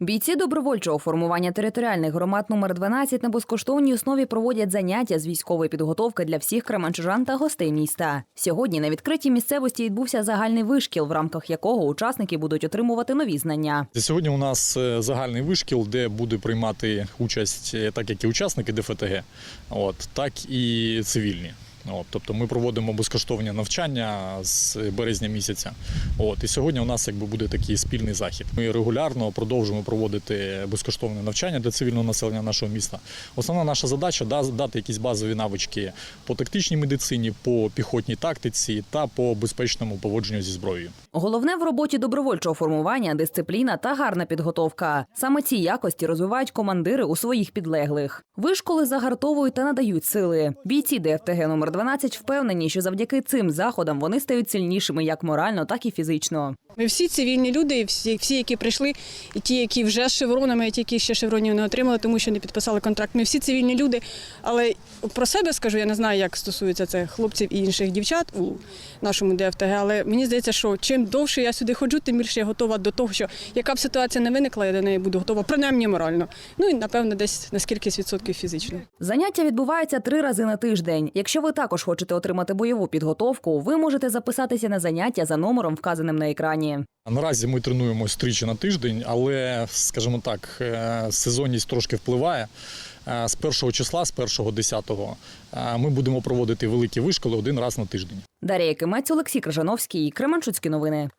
Бійці добровольчого формування територіальних громад номер 12 на безкоштовній основі проводять заняття з військової підготовки для всіх кременчужан та гостей міста. Сьогодні на відкритій місцевості відбувся загальний вишкіл, в рамках якого учасники будуть отримувати нові знання. Сьогодні у нас е, загальний вишкіл, де буде приймати участь е, так як і учасники ДФТГ, от, так і цивільні. От, тобто ми проводимо безкоштовні навчання з березня місяця. От, і сьогодні у нас якби буде такий спільний захід. Ми регулярно продовжуємо проводити безкоштовне навчання для цивільного населення нашого міста. Основна наша задача да- дати якісь базові навички по тактичній медицині, по піхотній тактиці та по безпечному поводженню зі зброєю. Головне в роботі добровольчого формування дисципліна та гарна підготовка. Саме ці якості розвивають командири у своїх підлеглих. Вишколи загартовують та надають сили. Бійці ДФТГ номер 12 впевнені, що завдяки цим заходам вони стають сильнішими як морально, так і фізично. Ми всі цивільні люди, всі, всі, які прийшли, і ті, які вже з шевронами, і ті, які ще шевронів не отримали, тому що не підписали контракт. Ми всі цивільні люди. Але про себе скажу, я не знаю, як стосується це хлопців і інших дівчат у нашому ДФТГ. Але мені здається, що чим довше я сюди ходжу, тим більше я готова до того, що яка б ситуація не виникла, я до неї буду готова, принаймні морально. Ну і напевно, десь на скільки відсотків фізично. Заняття відбуваються три рази на тиждень. Якщо ви також хочете отримати бойову підготовку, ви можете записатися на заняття за номером, вказаним на екрані. Наразі ми тренуємось тричі на тиждень, але, скажімо так, е, сезонність трошки впливає. Е, З першого числа, з першого десятого, е, ми будемо проводити великі вишколи один раз на тиждень. Дар'я Якимець, Олексій Крижановський, Кременчуцькі новини.